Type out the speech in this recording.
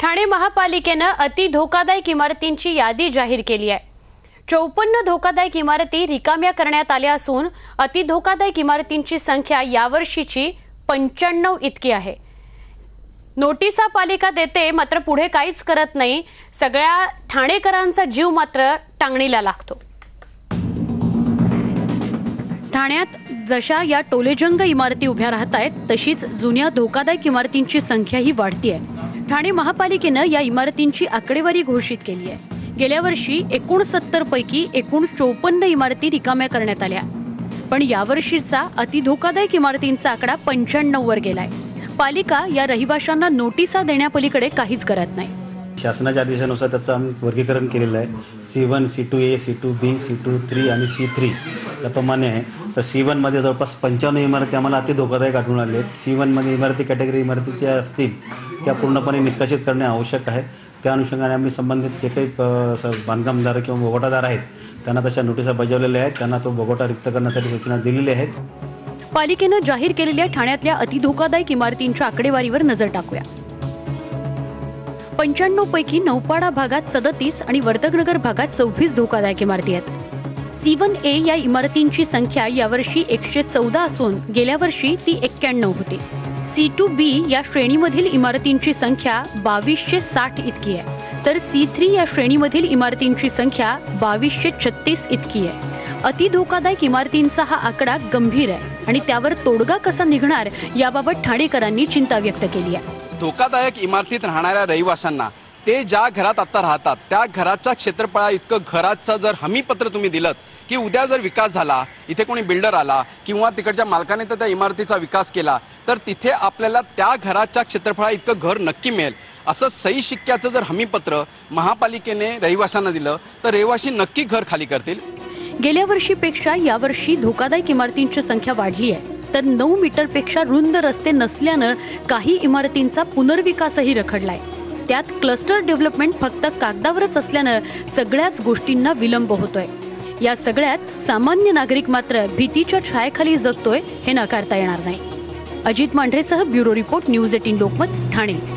ठाणे महापालिकेनं अति धोकादायक इमारतींची यादी जाहीर केली आहे. चौपन्न धोकादायक इमारती रिकाम्या करण्यात आल्या असून अति धोकादायक इमारतींची संख्या यावर्षीची पंच्याण्णव इतकी आहे. नोटिसा पालिका देते मात्र पुढे काहीच करत नाही. सगळ्या ठाणेकरांचा जीव मात्र टांगणीला लागतो. ठाण्यात जशा या टोलेजंग इमारती उभ्या राहत आहेत तशीच जुन्या धोकादायक इमारतींची संख्याही वाढतीये. ठाणे महापालिकेनं या इमारतींची आकडेवारी घोषित केली आहे. गेल्या वर्षी एकोणसत्तर पैकी एकूण चौपन्न इमारती रिकाम्या करण्यात आल्या. पण यावर्षीचा अतिधोकादायक इमारतींचा आकडा पंच्याण्णव वर गेलाय. पालिका या रहिवाशांना नोटिसा देण्यापलीकडे काहीच करत नाही. शासनाच्या आदेशानुसार त्याचं आम्ही वर्गीकरण केलेलं आहे. C one C two A C two B C two three आणि सी थ्री याप्रमाणे आहे. तर सी वनमध्ये जवळपास पंच्याण्णव इमारती आम्हाला अति धोकादायक आढळून आले आहेत. सी वनमध्ये इमारती कॅटेगरी इमारती ज्या असतील त्या पूर्णपणे निष्कासित करणे आवश्यक आहे. त्या अनुषंगाने आम्ही संबंधित जे काही बांधकामदार किंवा भोगोटादार आहेत त्यांना तशा नोटिसा बजावलेल्या आहेत. त्यांना तो भोगोटा रिक्त करण्यासाठी सूचना दिलेल्या आहेत. पालिकेनं जाहीर केलेल्या ठाण्यातल्या अतिधोकादायक इमारतींच्या आकडेवारीवर नजर टाकूया. पंच्याण्णव पैकी नौपाडा भागात सदतीस आणि वर्तकनगर भागात सव्वीस धोकादायक इमारती आहेत. सी वन ए या इमारतींची संख्या यावर्षी एकशे चौदा असून गेल्या वर्षी ती एक्क्याण्णव होती. सी टू बी या श्रेणीमधील इमारतींची संख्या बावीसशे साठ इतकी आहे. तर सी थ्री या श्रेणीमधील इमारतींची संख्या बावीसशे छत्तीस इतकी आहे. अति धोकादायक इमारतींचा हा आकडा गंभीर आहे आणि त्यावर तोडगा कसा निघणार याबाबत ठाणेकरांनी चिंता व्यक्त केली आहे. धोकादायक इमारतीत राहणाऱ्या रहिवाशांना ते ज्या घरात आता राहतात त्या घराच्या क्षेत्रफळा इतकं घराचं जर हमीपत्र तुम्ही दिलं की उद्या जर विकास झाला इथे कोणी बिल्डर आला किंवा तिकडच्या मालकाने तर त्या इमारतीचा विकास केला तर तिथे आपल्याला त्या घराच्या क्षेत्रफळा इतकं घर नक्की मिळेल. असं सही शिक्क्याचं जर हमीपत्र महापालिकेने रहिवाशांना दिलं तर रहिवाशी नक्की घर खाली करतील. गेल्या वर्षीपेक्षा यावर्षी धोकादायक इमारतींची संख्या वाढली आहे. तर नऊ मीटरपेक्षा रुंद रस्ते नसल्यानं काही इमारतींचा पुनर्विकासही रखडलाय. त्यात क्लस्टर डेव्हलपमेंट फक्त कागदावरच असल्यानं सगळ्याच गोष्टींना विलंब होतोय. या सगळ्यात सामान्य नागरिक मात्र भीतीच्या छायेखाली जगतोय हे नाकारता येणार नाही. Ajit मांढरेसह bureau report news eighteen Lokmat Thane.